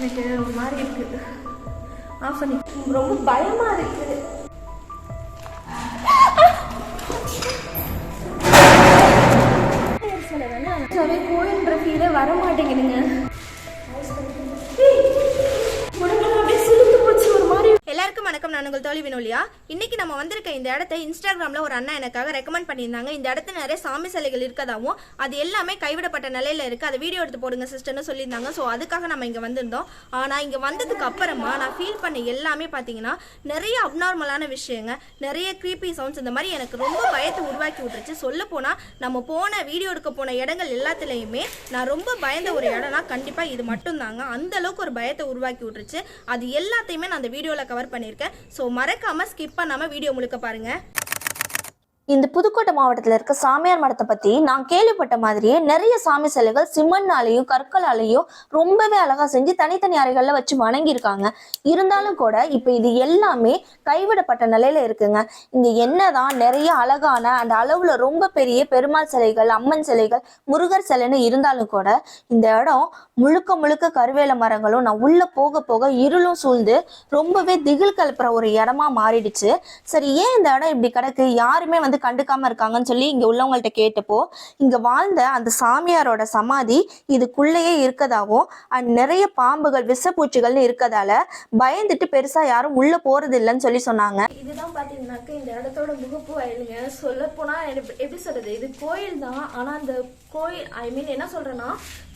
எனக்கு ஒரு மாதிரி இருக்கு. ஆஃப் பண்ணி. ரொம்ப பயமா இருக்கு. சில வேணா. கோயில்ன்ற ஃபீலே வர மாட்டேங்குதுங்க. வணக்கம். நான் உங்கள் தோழி வினோலியா. இன்னைக்கு நம்ம வந்திருக்க இந்த இடத்த இன்ஸ்டாகிராமில் ஒரு அண்ணா எனக்காக ரெக்கமெண்ட் பண்ணியிருந்தாங்க. இந்த இடத்துல நிறைய சாமி சிலைகள் இருக்கதாகவும் அது எல்லாமே கைவிடப்பட்ட நிலையில் இருக்குது அதை வீடியோ எடுத்து போடுங்க சிஸ்டர்னு சொல்லியிருந்தாங்க. ஸோ அதுக்காக நம்ம இங்கே வந்திருந்தோம். ஆனால் இங்கே வந்ததுக்கு அப்புறமா நான் ஃபீல் பண்ண எல்லாமே பார்த்தீங்கன்னா நிறைய அப்நார்மலான விஷயங்க நிறைய க்ரீப்பி சவுண்ட்ஸ் இந்த மாதிரி எனக்கு ரொம்ப பயத்தை உருவாக்கி விட்டுருச்சு. சொல்ல போனால் நம்ம போன வீடியோ எடுக்க போன இடங்கள் எல்லாத்துலேயுமே நான் ரொம்ப பயந்த ஒரு இடம்னா கண்டிப்பாக இது மட்டும்தாங்க. அந்தளவுக்கு ஒரு பயத்தை உருவாக்கி விட்டுருச்சு. அது எல்லாத்தையுமே நான் அந்த வீடியோவில் கவர் பண்ணியிருக்கேன். ஸோ மறக்காம ஸ்கிப் பண்ணாமல் வீடியோ முழுக்க பாருங்க. இந்த புதுக்கோட்டை மாவட்டத்தில் இருக்க சாமியார் மடத்தை பத்தி நான் கேள்விப்பட்ட மாதிரியே நிறைய சாமி சிலைகள் சிம்மண்ணாலையும் கற்களாலையும் ரொம்பவே அழகா செஞ்சு தனித்தனி அறைகள்ல வச்சு வணங்கியிருக்காங்க. இருந்தாலும் கூட இப்போ இது எல்லாமே கைவிடப்பட்ட நிலையில இருக்குங்க. இங்க என்னதான் நிறைய அழகான அந்த அளவுல ரொம்ப பெரிய பெருமாள் சிலைகள் அம்மன் சிலைகள் முருகர் சிலைன்னு இருந்தாலும் கூட இந்த இடம் முழுக்க முழுக்க கருவேல மரங்களும் நான் உள்ள போக போக இருளும் சூழ்ந்து ரொம்பவே திகில் கலப்புற ஒரு இடமா மாறிடுச்சு. சரி ஏன் இந்த இடம் இப்படி கிடக்கு? யாருமே வந்து கண்டுக்காம இருக்காங்கன்னு சொல்லி இங்க உள்ளவங்கள்ட்ட கேட்டப்போ இங்க வாழ்ந்த அந்த சாமியாரோட சமாதி இதுக்குள்ளேயே இருக்கதாகவும் அண்ட் நிறைய பாம்புகள் விஷப்பூச்சிகள்னு இருக்கதால பயந்துட்டு பெருசா யாரும் உள்ள போறது இல்லைன்னு சொல்லி சொன்னாங்க. இதுதான் பாத்தீங்கன்னாக்க இந்த இடத்தோட முகப்பு வயலுங்க. சொல்ல போனா எப்படி சொல்றது? இது கோயில் தான் ஆனா அந்த கோயில் ஐ மீன் என்ன சொல்றேன்னா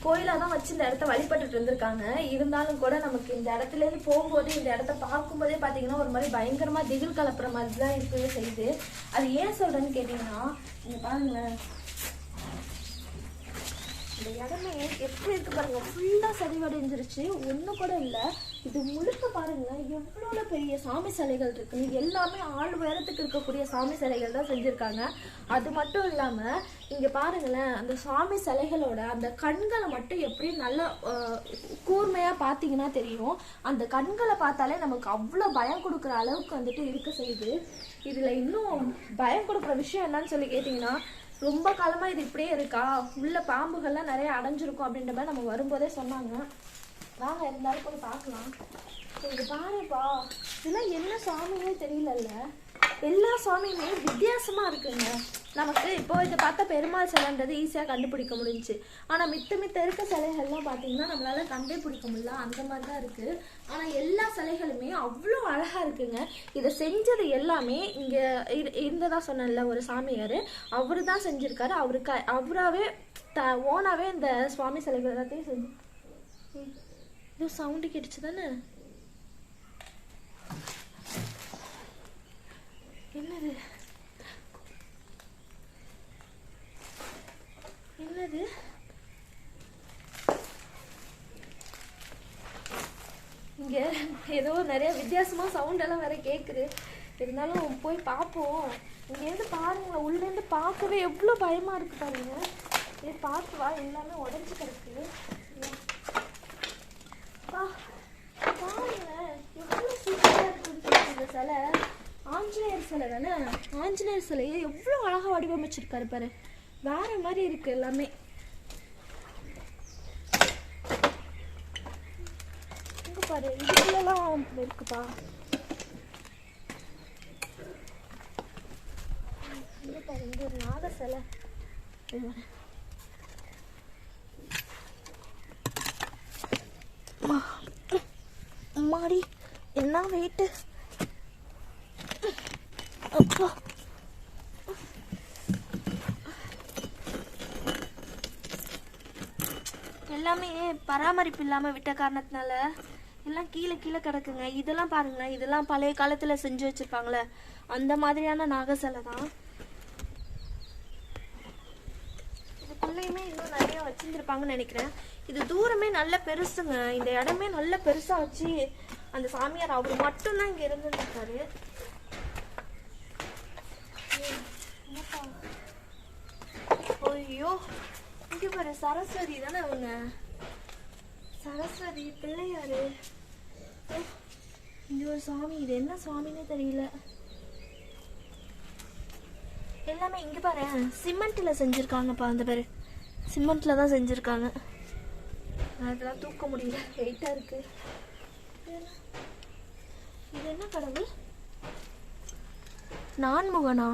கோயிலா தான் வச்சு இந்த இடத்த வழிபட்டுட்டு இருந்திருக்காங்க. இருந்தாலும் கூட நமக்கு இந்த இடத்துல இருந்து போகும்போது இந்த இடத்த பார்க்கும்போதே பாத்தீங்கன்னா ஒரு மாதிரி பயங்கரமா திகில் கலப்புற மாதிரி தான் இருக்கவே செய்யுது. அது ஏன் சொல்றேன்னு கேட்டீங்கன்னா நீங்க பாருங்களேன். இந்த இடமே எப்படி இருக்கு பாருங்க ஃபுல்லாக சரிவடைஞ்சிருச்சு ஒண்ணு கூட இல்லை. இது முழுக்க பாருங்களேன் எவ்வளவு பெரிய சாமி சிலைகள் இருக்குன்னு எல்லாமே ஆள் உயரத்துக்கு இருக்கக்கூடிய சாமி சிலைகள் தான் செஞ்சுருக்காங்க. அது மட்டும் இல்லாம இங்க பாருங்களேன் அந்த சாமி சிலைகளோட அந்த கண்களை மட்டும் எப்படி நல்ல அஹ், கூர்மையா தெரியும். அந்த கண்களை பார்த்தாலே நமக்கு அவ்வளோ பயம் கொடுக்குற அளவுக்கு வந்துட்டு இருக்க செய்யுது. இதுல இன்னும் பயம் கொடுக்குற விஷயம் என்னன்னு சொல்லி கேட்டிங்கன்னா ரொம்ப காலமாக இது இப்படியே இருக்கா? உள்ள பாம்புகள்லாம் நிறைய அடைஞ்சிருக்கும் அப்படின்ற மாதிரி நம்ம வரும்போதே சொன்னாங்க. வாங்க இருந்தாலும் போய் பார்க்கலாம். இது பாருப்பா இதெல்லாம் என்ன சாமினே தெரியலல்ல. எல்லா சாமியுமே வித்தியாசமாக இருக்குங்க. நமக்கு இப்போ இதை பார்த்தா பெருமாள் சிலைன்றது ஈஸியாக கண்டுபிடிக்க முடிஞ்சுச்சு. ஆனால் மித்த மித்த இருக்க சிலைகள்லாம் பார்த்தீங்கன்னா நம்மளால் கண்டே பிடிக்க முடியல. அந்த மாதிரி தான் இருக்குது ஆனால் எல்லா சிலைகளுமே அவ்வளோ அழகாக இருக்குங்க. இதை செஞ்சது எல்லாமே இங்கே இருந்ததா சொன்னேன்ல ஒரு சாமியார். அவரு தான் செஞ்சுருக்காரு அவருக்கு அவராகவே த ஓனாகவே இந்த சுவாமி சிலைகள் எல்லாத்தையும் செஞ்சு இது சவுண்டு கேட்டுச்சு தானே என்னது? என்னது? இங்க ஏதோ நிறைய வித்தியாசமா சவுண்ட் எல்லாம் வேற கேக்குது. இருந்தாலும் போய் பார்ப்போம். இங்கேருந்து பாருங்கள் உள்ளேருந்து பார்க்கவே எவ்வளோ பயமாக இருக்குது பாருங்க. இது பார்த்து வா எல்லாமே உடஞ்சி கிடக்கு. பா பாருங்க எவ்வளோ சூப்பராக இருக்குன்னு சொல்லி இந்த சிலை. ஆஞ்சநேயர் சிலை தானே? ஆஞ்சநேயர் சிலையை எவ்வளோ அழகாக வடிவமைச்சிருக்காரு பாரு. வேற மாதிரி இருக்கு எல்லாமே. இங்க பாரு இதுக்குள்ளலாம் இருக்குப்பா. இங்க பாரு இங்க ஒரு நாக சிலை. மாடி என்ன வெயிட்டு எல்லாமே பராமரிப்பு இல்லாமல் விட்ட காரணத்தினால எல்லாம் கீழே கீழே கிடக்குங்க. இதெல்லாம் பாருங்களேன். இதெல்லாம் பழைய காலத்தில் செஞ்சு வச்சிருப்பாங்களே. அந்த மாதிரியான நாக தான். தான் இதுக்குள்ளேயுமே இன்னும் நிறைய வச்சிருந்துருப்பாங்கன்னு நினைக்கிறேன். இது தூரமே நல்ல பெருசுங்க. இந்த இடமே நல்ல பெருசா வச்சு அந்த சாமியார் அவர் மட்டும்தான் இங்க இருந்துருக்காரு ஐயோ இங்க பாரு சரஸ்வதி தானே அவங்க சரஸ்வதி பிள்ளையாரு இங்கே இங்க ஒரு சாமி இது என்ன சுவாமின்னு தெரியல எல்லாமே இங்க பாரு சிமெண்ட்ல செஞ்சிருக்காங்கப்பா அந்த பேரு சிமெண்ட்ல தான் செஞ்சிருக்காங்க அதெல்லாம் தூக்க முடியல வெயிட்டாக இருக்கு இது என்ன கடவுள் நான்முகனா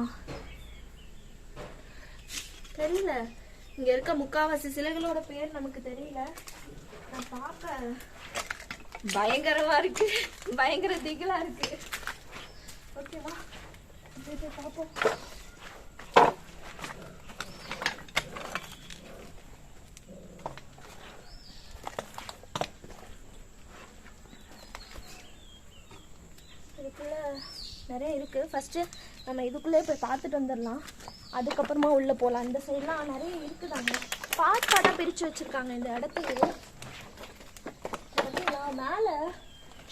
தெரியல. இங்க இருக்க முக்காவாசி சிலைகளோட பேர் நமக்கு தெரியல. நான் பார்க்க பயங்கரமா இருக்கு. பயங்கர திகிலா இருக்கு. ஓகேவா பார்ப்போம். இதுக்குள்ள நிறைய இருக்கு. ஃபர்ஸ்ட் நம்ம இதுக்குள்ளே போய் பார்த்துட்டு வந்துடலாம். அதுக்கப்புறமா உள்ள போகலாம் இந்த சைட்லாம் நிறைய இருக்குதாங்க. பார்ட் பார்ட்டாக பிரித்து வச்சிருக்காங்க இந்த இடத்துக்கு. பார்த்தீங்களா மேலே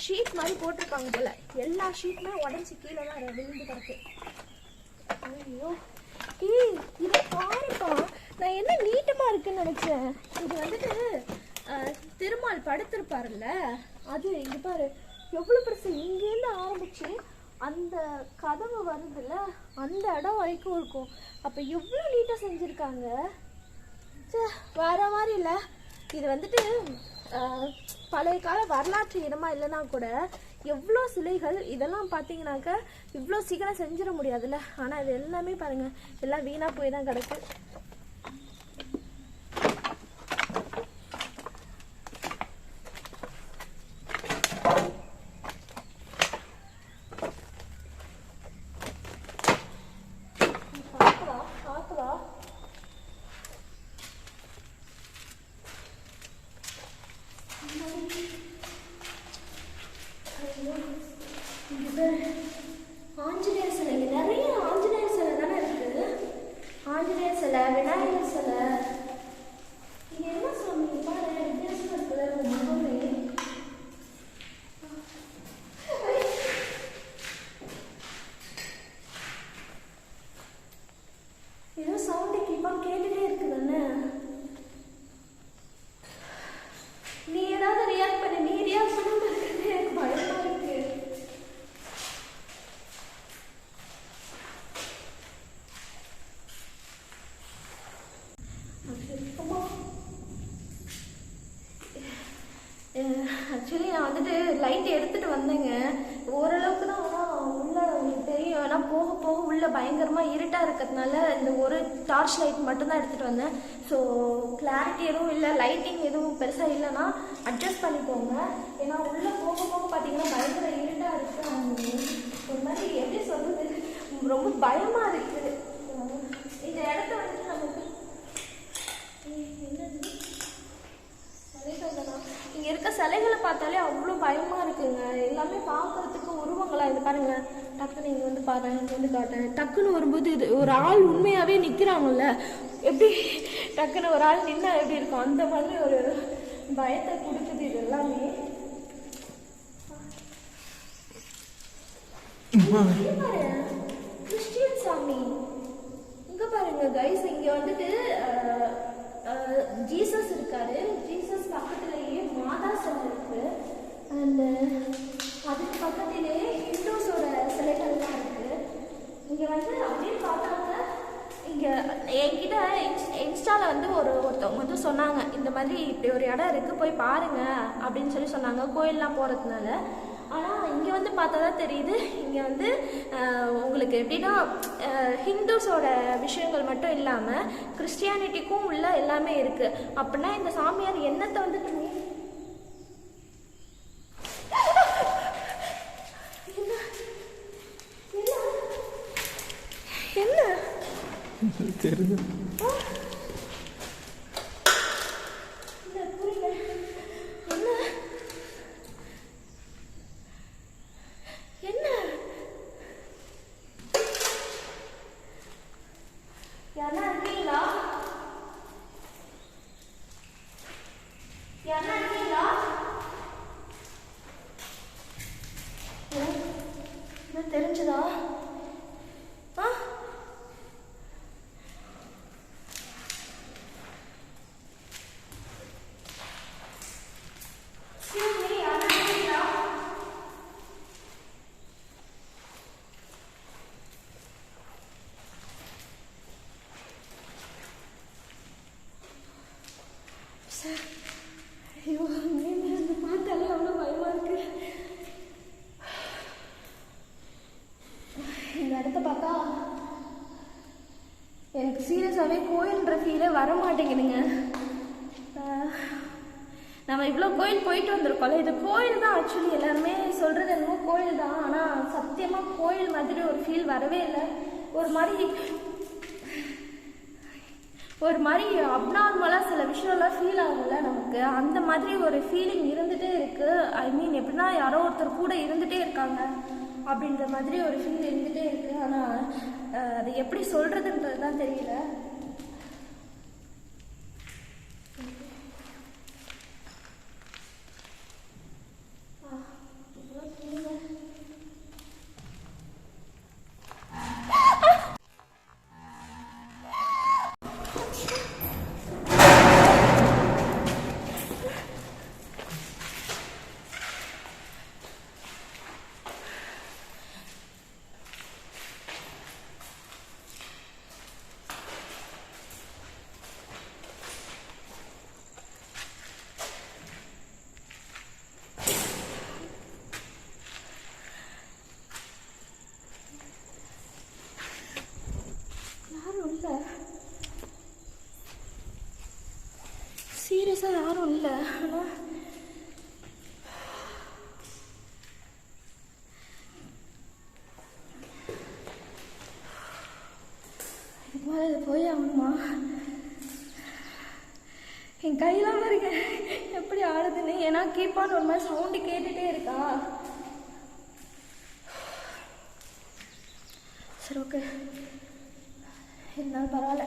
ஷீட் மாதிரி போட்டிருக்காங்க போல. எல்லா ஷீட்டுமே உடஞ்சி கீழே தான் விழுந்து கிடக்கு. ஐயோ. ஏய் இதை பாருப்பா. நான் என்ன நீட்டமா இருக்குன்னு நினைச்சேன். இது வந்துட்டு திருமால் படுத்திருப்பாருல்ல. அது இங்க பாரு. எவ்வளவு பெருசு. இங்கேருந்து ஆரம்பிச்சு அந்த கதவு வருதுல அந்த இடம் வரைக்கும் இருக்கும். அப்போ எவ்வளோ நீட்டாக செஞ்சிருக்காங்க? ச்சே, வேற மாதிரி இல்லை. இது வந்துட்டு பழைய கால வரலாற்று இடமா இல்லைனா கூட எவ்வளோ சிலைகள் இதெல்லாம் பார்த்தீங்கன்னாக்க இவ்வளோ சீக்கிரம் செஞ்சிட முடியாதுல்ல. ஆனால் இது எல்லாமே பாருங்கள் எல்லாம் வீணாக போய் தான் கிடக்கு பார்க்கலாம் பார்க்கலாம் ஆஞ்சநேயர் சிலை இங்க நிறைய ஆஞ்சநேயர் சிலை தானே இருக்கு ஆஞ்சநேயர் சிலை விநாயகர் சிலை இது என்ன சாமி பாரு வித்தியாசமா இருக்குல்ல உங்க முகமே ஏதோ சவுண்டு கீப்பா கேட்டுட்டே இருக்குதானே நீ ஏதாவது ரியாக்ட் பண்ணு நீ ரியாக்ட் பண்ணாம இருக்கிறது எனக்கு பயமா இருக்கு ஆக்சுவலி நான் வந்துட்டு லைட் எடுத்துட்டு வந்தேங்க ஓரளவுக்கு தான் ஆனால் உள்ள உங்களுக்கு தெரியும் ஏன்னா போக போக உள்ள பயங்கரமாக இருட்டாக இருக்கிறதுனால இந்த ஒரு டார்ச் லைட் மட்டும்தான் எடுத்துட்டு வந்தேன். ஸோ கிளாரிட்டி எதுவும் இல்லை. லைட்டிங் எதுவும் பெருசாக இல்லைன்னா அட்ஜஸ்ட் பண்ணிக்கோங்க. ஏன்னா உள்ளே போக போக பார்த்தீங்கன்னா பயங்கர இருட்டாக இருக்கு. ஒரு மாதிரி எப்படி சொல்கிறது ரொம்ப பயமாக இருக்குது இந்த இடத்த வந்து நமக்கு என்னது சிலைகள் இங்க இருக்க சிலைகளை பார்த்தாலே அவ்வளோ பயமா இருக்குங்க. எல்லாமே பார்க்கறதுக்கு உருவங்களா இது பாருங்க. டக்குன்னு இங்கே வந்து பாருங்க இங்கே வந்து காட்டேன் டக்குன்னு வரும்போது இது ஒரு ஆள் உண்மையாகவே நிற்கிறாங்கல்ல எப்படி டக்குன்னு ஒரு ஆள் நின்னா எப்படி இருக்கும்? அந்த மாதிரி ஒரு பயத்தை கொடுக்குது இது எல்லாமே பாரு, கிறிஸ்டியன் சாமி. இங்க பாருங்க கைஸ் இங்க வந்துட்டு ஜீசஸ் இருக்காரு. ஜீசஸ் பக்கத்திலேயே மாதா சிலை இருக்கு. அண்ட் அதுக்கு பக்கத்திலேயே இங்கே வந்து அப்படியே பார்த்தாங்க இங்கே என்கிட்ட இன்ஸ்- வந்து ஒரு ஒருத்தவங்க வந்து சொன்னாங்க இந்த மாதிரி இப்படி ஒரு இடம் இருக்குது போய் பாருங்கள் அப்படின்னு சொல்லி சொன்னாங்க கோயில்லாம் போகிறதுனால ஆனால் இங்கே வந்து பார்த்தா தான் தெரியுது இங்கே வந்து உங்களுக்கு எப்படின்னா ஹிந்துஸோட விஷயங்கள் மட்டும் இல்லாமல் கிறிஸ்டியானிட்டிக்கும் உள்ள எல்லாமே இருக்குது அப்படின்னா இந்த சாமியார் என்னத்தை வந்துட்டு மீ- என்ன? என்ன? என்ன தெரிஞ்சு இல்ல, புரியல. என்ன? என்ன? யாருன்னா இருக்கீங்களா? யாருன்னா இருக்கீங்களா? என்ன? என்ன தெரிஞ்சுதா ஆ சீரியஸாகவே கோயில்ன்ற ஃபீலே வர மாட்டேங்குதுங்க நம்ம இவ்வளோ கோயில் போயிட்டு வந்திருக்கோம்ல இது கோயில் தான் ஆக்சுவலி எல்லாருமே சொல்கிறது என்னமோ கோயில் தான் ஆனால் சத்தியமாக கோயில் மாதிரி ஒரு ஃபீல் வரவே இல்லை. ஒரு மாதிரி ஒரு மாதிரி அப்நார்மலாக சில விஷயம்லாம் ஃபீல் ஆகும்ல நமக்கு. அந்த மாதிரி ஒரு ஃபீலிங் இருந்துகிட்டே இருக்குது ஐ மீன் எப்படின்னா யாரோ ஒருத்தர் கூட இருந்துகிட்டே இருக்காங்க அப்படின்ற மாதிரி ஒரு ஃபீல் இருந்துகிட்டே இருக்குது ஆனால் அது எப்படி சொல்கிறதுன்றது தான் தெரியல யாரும் இல்லை சீரியஸாக யாரும் இல்லை ஆனால் இதுக்கு மேலே இது போய் ஆகணுமா என் கையெல்லாம் பாருங்க. எப்படி ஆடுதுன்னு. ஏன்னா கீப்பான் ஒரு மாதிரி சவுண்டு கேட்டுகிட்டே இருக்கா. சரி ஓகே இருந்தாலும் பரவாயில்ல.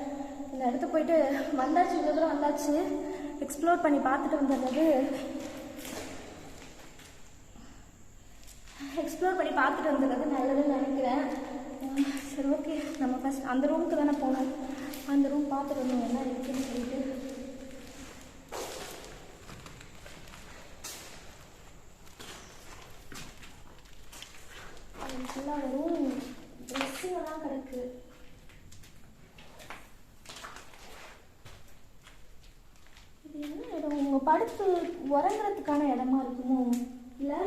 இந்த இடத்துக்கு போயிட்டு வந்தாச்சு. இவ்வளோ தூரம் வந்தாச்சு. எக்ஸ்ப்ளோர் பண்ணி பார்த்துட்டு வந்துடுறது எக்ஸ்ப்ளோர் பண்ணி பார்த்துட்டு வந்துடுறது நல்லதுன்னு நினைக்கிறேன். சரி ஓகே நம்ம ஃபஸ்ட் அந்த ரூமுக்கு தானே போனோம் அந்த ரூம் பார்த்துட்டு வந்தோம். என்ன இருக்குன்னு சொல்லிட்டு ஃபுல்லாக வரும் ட்ரெஸ்ஸுங்கெல்லாம் கிடக்கு இது என்ன இடம் உங்க படுத்து உறங்குறதுக்கான இடமா இருக்குமோ? இல்லை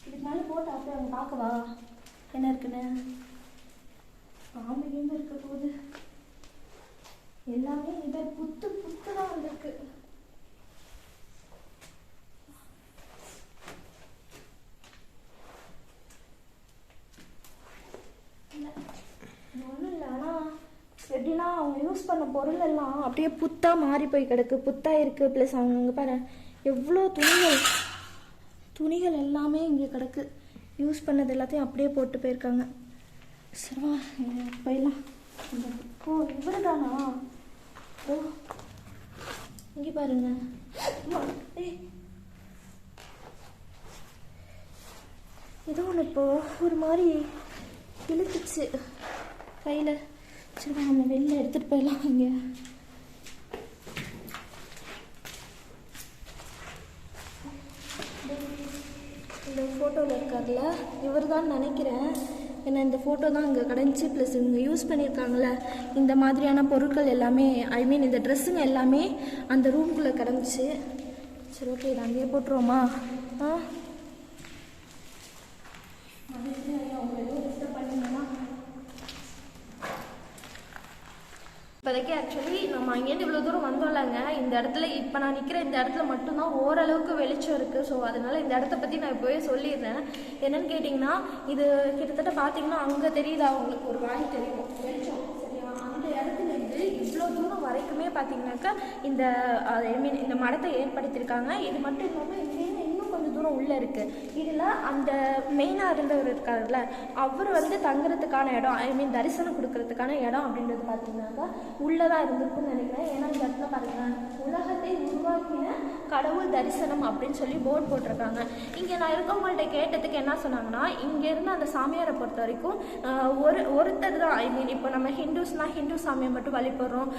இதுக்கு மேல போட்டு அப்படியே அவங்க பார்க்கவா என்ன இருக்குன்னு பாம்பு கீம்பு இருக்க போகுது எல்லாமே இதை புத்து புத்து தான் வந்திருக்கு ஒன்றும் இல்லை ஆனால் எப்படின்னா அவங்க யூஸ் பண்ண பொருள் எல்லாம் அப்படியே புத்தா மாறி போய் கிடக்கு புத்தா இருக்கு ப்ளஸ் அவங்க அங்கே பாரு எவ்வளோ துணிகள். துணிகள் எல்லாமே இங்கே கிடக்கு. யூஸ் பண்ணது எல்லாத்தையும் அப்படியே போட்டு போயிருக்காங்க. சரிவா போயிடலாம். ஓ இவரு தானா ஓ இங்கே பாருங்க. ஏதோ ஒன்று இப்போ ஒரு மாதிரி இழுத்துச்சு. கையில். சரி நம்ம வெளில எடுத்துகிட்டு போயிடலாம் இங்கே. இந்த ஃபோட்டோவில் இருக்கார்ல இவர் தான் நினைக்கிறேன். ஏன்னா இந்த ஃபோட்டோ தான் இங்கே கிடஞ்சி ப்ளஸ் இவங்க யூஸ் பண்ணியிருக்காங்கள இந்த மாதிரியான பொருட்கள் எல்லாமே ஐ மீன் இந்த ட்ரெஸ்ஸுங்க எல்லாமே அந்த ரூம்குள்ளே கிடந்துச்சு சரி ஓகே இதை அங்கேயே போட்டுருவோமா? ஆ? அவங்க எதுவும் டிஸ்டர்ப் பண்ணிங்கன்னா இப்போதைக்கு ஆக்சுவலி நம்ம அங்கேருந்து இவ்வளோ தூரம் வந்தோம்லங்க. இந்த இடத்துல இப்போ நான் நிற்கிற இந்த இடத்துல மட்டும்தான் ஓரளவுக்கு வெளிச்சம் இருக்குது ஸோ அதனால இந்த இடத்த பற்றி நான் இப்போவே சொல்லிடுறேன். என்னன்னு கேட்டிங்கன்னா இது கிட்டத்தட்ட பார்த்தீங்கன்னா அங்கே தெரியுதா உங்களுக்கு? ஒரு வாய் தெரியும். வெளிச்சம் சரியா? அந்த இடத்துல இருந்து இவ்வளோ தூரம் வரைக்குமே பார்த்தீங்கன்னாக்கா இந்த ஐ மீன் இந்த மடத்தை ஏற்படுத்தியிருக்காங்க. இது மட்டும் இல்லாமல் இங்கேருந்து உள்ளே இருக்குது இதில் அந்த மெயினாக இருந்தவர் இருக்காருல்ல அவர் வந்து தங்குறதுக்கான இடம் ஐ மீன் தரிசனம் கொடுக்கறதுக்கான இடம் அப்படின்றது பார்த்தீங்கன்னாக்கா உள்ளே தான் இருந்திருக்கும்னு நினைக்கிறேன். ஏன்னா இந்த இடத்துல பார்த்தீங்கன்னா உலகத்தை உருவாக்கின கடவுள் தரிசனம் அப்படின்னு சொல்லி போர்டு போட்டிருக்காங்க. இங்கே நான் இருக்கவங்கள்ட்ட கேட்டதுக்கு என்ன சொன்னாங்கன்னா இங்கே இருந்து அந்த சாமியாரை பொறுத்த வரைக்கும் ஒரு ஒருத்தர் தான் ஐ மீன் இப்போ நம்ம ஹிந்துஸ்னால் ஹிந்து சாமியை மட்டும் வழிபடுறோம்.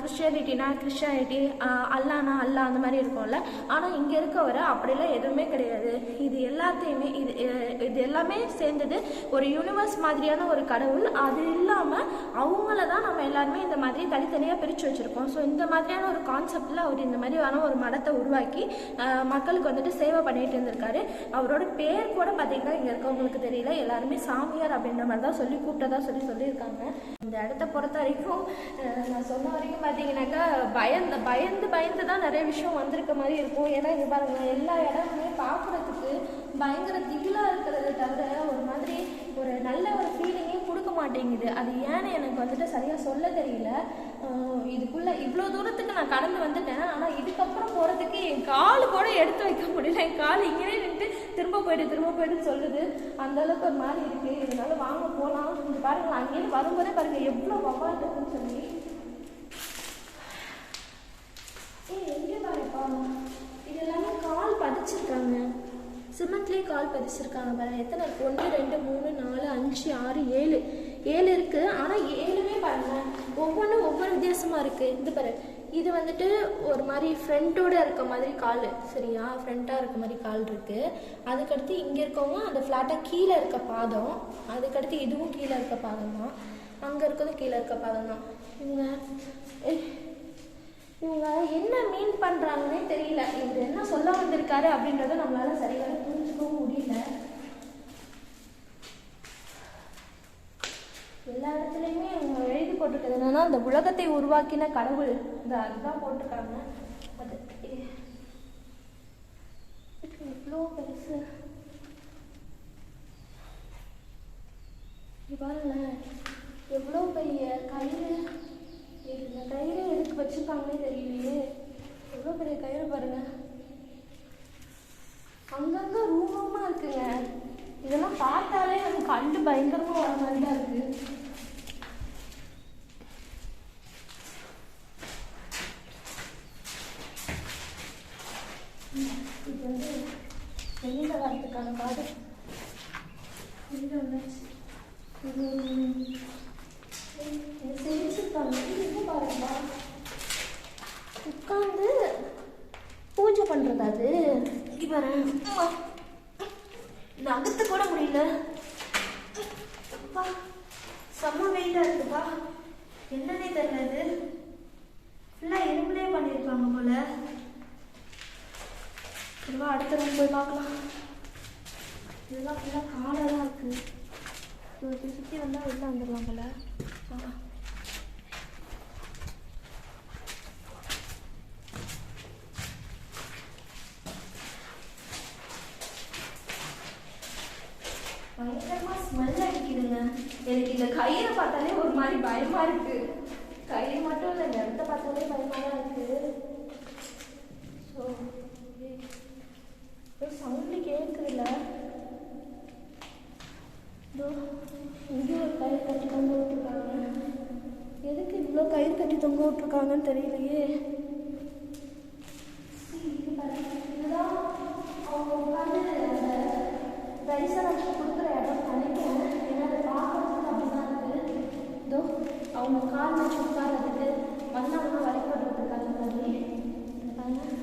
கிறிஸ்டியானிட்டினா கிறிஸ்டியானிட்டி அல்லானா அல்லா அந்த மாதிரி இருக்கும்ல. ஆனால் இங்கே இருக்கவரை அப்படிலாம் எதுவுமே கிடையாது. இது எல்லாத்தையுமே இது இது எல்லாமே சேர்ந்தது ஒரு யூனிவர்ஸ் மாதிரியான ஒரு கடவுள். அது இல்லாமல் அவங்கள தான் நம்ம எல்லாருமே இந்த மாதிரி தனித்தனியாக பிரித்து வச்சுருக்கோம். ஸோ இந்த மாதிரியான ஒரு கான்செப்டில் அவர் இந்த மாதிரியான ஒரு மடத்தை உருவாக்கி மக்களுக்கு வந்துட்டு சேவை பண்ணிட்டு இருந்திருக்காரு. அவரோட பேர் கூட பார்த்தீங்கன்னா இங்கே இருக்கவங்களுக்கு தெரியல. எல்லாருமே சாமியார் அப்படின்ற மாதிரி தான் சொல்லி கூப்பிட்டதா சொல்லி சொல்லியிருக்காங்க. இந்த இடத்த பொறுத்த வரைக்கும் நான் சொன்ன வரைக்கும் பார்த்தீங்கன்னாக்கா பயந்து பயந்து பயந்து தான் நிறைய விஷயம் வந்திருக்க மாதிரி இருக்கும். ஏன்னா இங்கே பாருங்க எல்லா இடமுமே பார்க்குறதுக்கு பயங்கர திகிலாக இருக்கிறது தவிர ஒரு மாதிரி ஒரு நல்ல ஒரு ஃபீலிங்கே கொடுக்க மாட்டேங்குது. அது ஏன்னு எனக்கு வந்துட்டு சரியாக சொல்ல தெரியல. இதுக்குள்ள இவ்வளோ தூரத்துக்கு நான் கடந்து வந்துட்டேன். ஆனால் இதுக்கப்புறம் போகிறதுக்கு என் கால் கூட எடுத்து வைக்க முடியல. என் கால் இங்கேயே நின்று திரும்ப போயிட்டு திரும்ப போயிட்டு சொல்லுது. அந்த அளவுக்கு ஒரு மாதிரி இருக்கு. இதனால வாங்க போகலாம் கொஞ்சம் பாருங்கள் அங்கேயிருந்து வரும்போதே பாருங்க எவ்வளோ வவால் இருக்குன்னு சொல்லி. ஏய் எங்கே பாருப்பா இது எல்லாமே கால் பதிச்சிருக்காங்க. சிமெண்ட்லேயே கால் பதிச்சிருக்காங்க பாருங்க. எத்தனை ஒன்று ரெண்டு மூணு நாலு அஞ்சு ஆறு ஏழு. ஏழு இருக்கு. ஆனால் ஏழுமே பாருங்க. ஒவ்வொன்றும் ஒவ்வொரு வித்தியாசமாக இருக்கு. இது பாரு. இது வந்துட்டு ஒரு மாதிரி ஃப்ரண்ட்டோட இருக்க மாதிரி கால். சரியா? ஃப்ரண்ட்டாக இருக்க மாதிரி கால் இருக்கு. அதுக்கடுத்து இங்கே இருக்கவங்க அந்த ஃப்ளாட்டாக கீழே இருக்க பாதம். அதுக்கடுத்து இதுவும் கீழே இருக்க பாதம் தான். அங்கே இருக்கிறதும் கீழே இருக்க பாதம் தான். இவங்க இவங்க என்ன மீன் பண்ணுறாங்கன்னே தெரியல. இவர் என்ன சொல்ல வந்திருக்காரு அப்படின்றத நம்மளால சரியாக புரிஞ்சுக்கவும் முடியல. எல்லா இடத்துலையுமே அவங்க எழுதி போட்டிருக்கிறது என்னன்னா அந்த உலகத்தை உருவாக்கின கடவுள். இந்த அதுதான் போட்டிருக்காங்க. அது இவ்வளோ பெருசு. பாருங்களேன் எவ்வளோ பெரிய கயிறு. இந்த கயிறு எதுக்கு வச்சுருக்காங்களே தெரியலையே. எவ்வளோ பெரிய கயிறு பாருங்க. அங்கங்க ரூம் இருக்குங்க. இதெல்லாம் பார்த்தாலே நம்ம கண்டு பயங்கரமா வர மாதிரி தான் இருக்கு இது வந்து வெளியில வரதுக்கான பாதை வெளியில வந்தாச்சு இது இது செஞ்சுருக்காங்க இது என்ன பாருங்க உட்காந்து பூஜை பண்றது அது இங்க பாரு அம்மா. நகர்த்த கூட முடியல அப்பா செம்ம வெயிட்டா இருக்குப்பா என்னன்னே தெரியல இது ஃபுல்லா இரும்புலே பண்ணியிருப்பாங்க போல சரிவா அடுத்த ரூம் போய் பார்க்கலாம். இதெல்லாம் ஃபுல்லாக காலாக தான் இருக்கு. சுற்றி சுற்றி வந்தால் வெளில வந்துடலாம் போல. வா. பயங்கரமா ஸ்மெல் அடிக்குதுங்க. எனக்கு இந்த கயிறை பார்த்தாலே ஒரு மாதிரி பயமா இருக்கு கயிறு மட்டும் இல்லை இந்த இடத்த பார்த்தாலே பயமா தான் இருக்கு ஸோ சவுண்டு கேட்குதுல்ல இதோ இங்கே ஒரு கயிறு கட்டி தொங்க விட்டுருக்காங்க எதுக்கு இவ்வளோ கயிறு கட்டி தொங்க விட்டுருக்காங்கன்னு தெரியலையே இது பாருங்க, இதுதான் அவங்க உட்காந்து அந்த தரிசனம் கொடுக்குற இடம் நினைக்கிறேன் ஏன்னா அதை பார்க்கறதுக்கு அப்படிதான் போட்டிருக்காங்கன்னு தெரியலையே. அவங்க கால் வச்சு உட்கார்றதுக்கு வந்தாங்கன்னா வழிபடுறதுக்கு அந்த மாதிரி பாருங்க.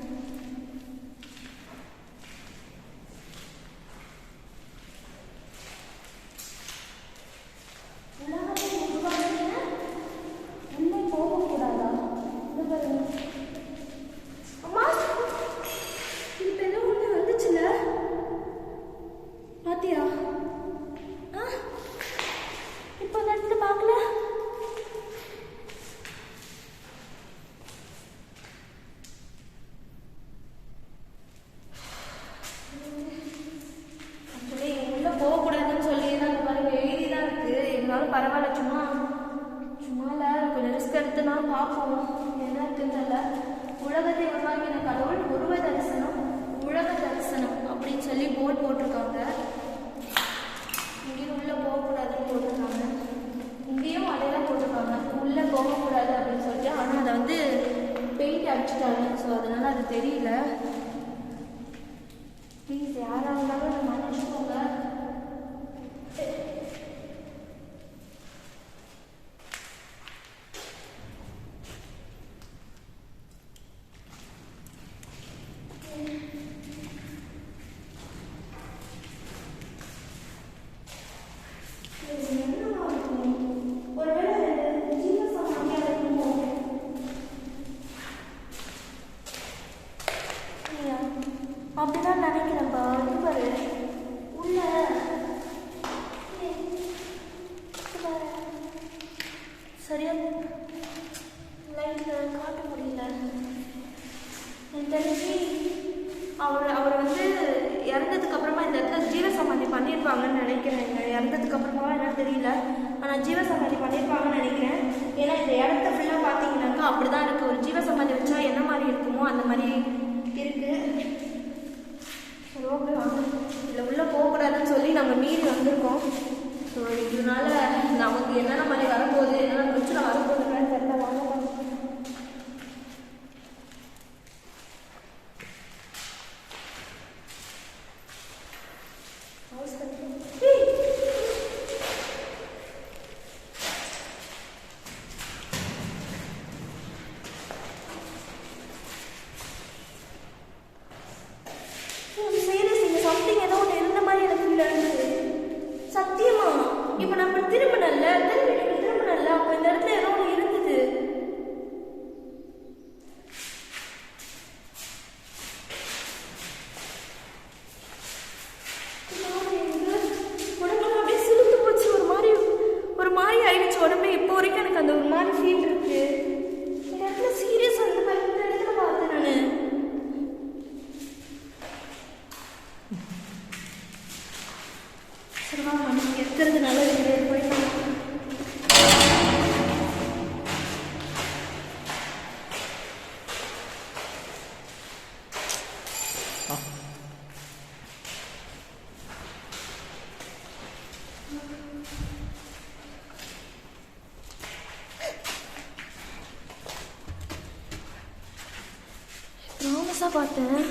புதுசாக பார்த்தேன்.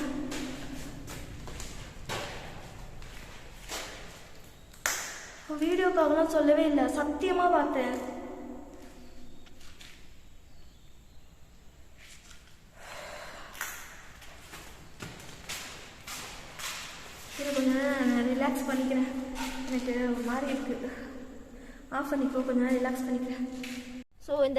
வீடியோக்காகலாம் சொல்லவே இல்லை. சத்தியமாக பார்த்தேன். சரி கொஞ்சம் நான் ரிலாக்ஸ் பண்ணிக்கிறேன். எனக்கு ஒரு மாதிரி இருக்குது ஆஃப் பண்ணிக்கோ கொஞ்சம் நேரம் ரிலாக்ஸ் பண்ணிக்கிறேன்.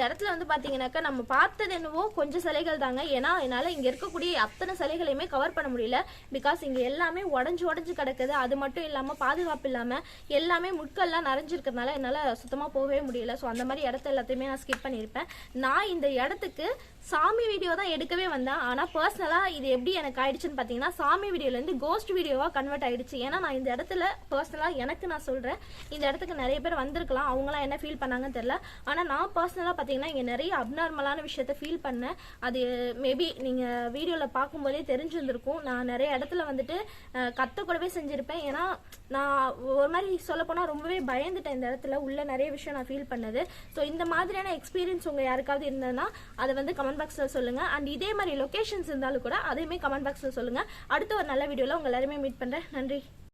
இடத்துல வந்து பார்த்தீங்கன்னாக்கா நம்ம பார்த்தது என்னவோ கொஞ்சம் சிலைகள் தாங்க. ஏன்னா என்னால் இங்கே இருக்கக்கூடிய அத்தனை சிலைகளையுமே கவர் பண்ண முடியல. பிகாஸ் இங்கே எல்லாமே உடஞ்சி உடஞ்சி கிடக்குது. அது மட்டும் இல்லாமல் பாதுகாப்பு இல்லாமல் எல்லாமே முட்கள்லாம் நிறைஞ்சிருக்கிறதுனால என்னால் சுத்தமாக போகவே முடியல. ஸோ அந்த மாதிரி இடத்த எல்லாத்தையுமே நான் ஸ்கிப் பண்ணியிருப்பேன். நான் இந்த இடத்துக்கு சாமி வீடியோ தான் எடுக்கவே வந்தேன். ஆனால் பர்சனலாக இது எப்படி எனக்கு ஆயிடுச்சுன்னு பார்த்தீங்கன்னா சாமி வீடியோலேருந்து கோஸ்ட் வீடியோவாக கன்வெர்ட் ஆயிடுச்சு. ஏன்னா நான் இந்த இடத்துல பர்சனலாக எனக்கு நான் சொல்கிறேன் இந்த இடத்துக்கு நிறைய பேர் வந்திருக்கலாம். அவங்களாம் என்ன ஃபீல் பண்ணாங்கன்னு தெரில ஆனால் நான் பர்சனலாக பார்த்தீங்கன்னா இங்கே நிறைய அப்நார்மலான விஷயத்த ஃபீல் பண்ணேன். அது மேபி நீங்கள் வீடியோவில் பார்க்கும்போதே தெரிஞ்சிருந்திருக்கும். நான் நிறைய இடத்துல வந்துட்டு அஹ், கத்தக்கூடவே செஞ்சுருப்பேன். ஏன்னா நான் ஒரு மாதிரி சொல்லப்போனால் ரொம்பவே பயந்துட்டேன் இந்த இடத்துல. உள்ள நிறைய விஷயம் நான் ஃபீல் பண்ணது. ஸோ இந்த மாதிரியான எக்ஸ்பீரியன்ஸ் உங்கள் யாருக்காவது இருந்ததுன்னா அதை வந்து கமெண்ட் பாக்ஸில் சொல்லுங்கள் அண்ட் இதே மாதிரி லொக்கேஷன்ஸ் இருந்தாலும் கூட அதையுமே கமெண்ட் பாக்ஸில் சொல்லுங்கள் அடுத்த ஒரு நல்ல வீடியோவில் உங்கள் எல்லாருமே மீட் பண்ணுறேன் நன்றி.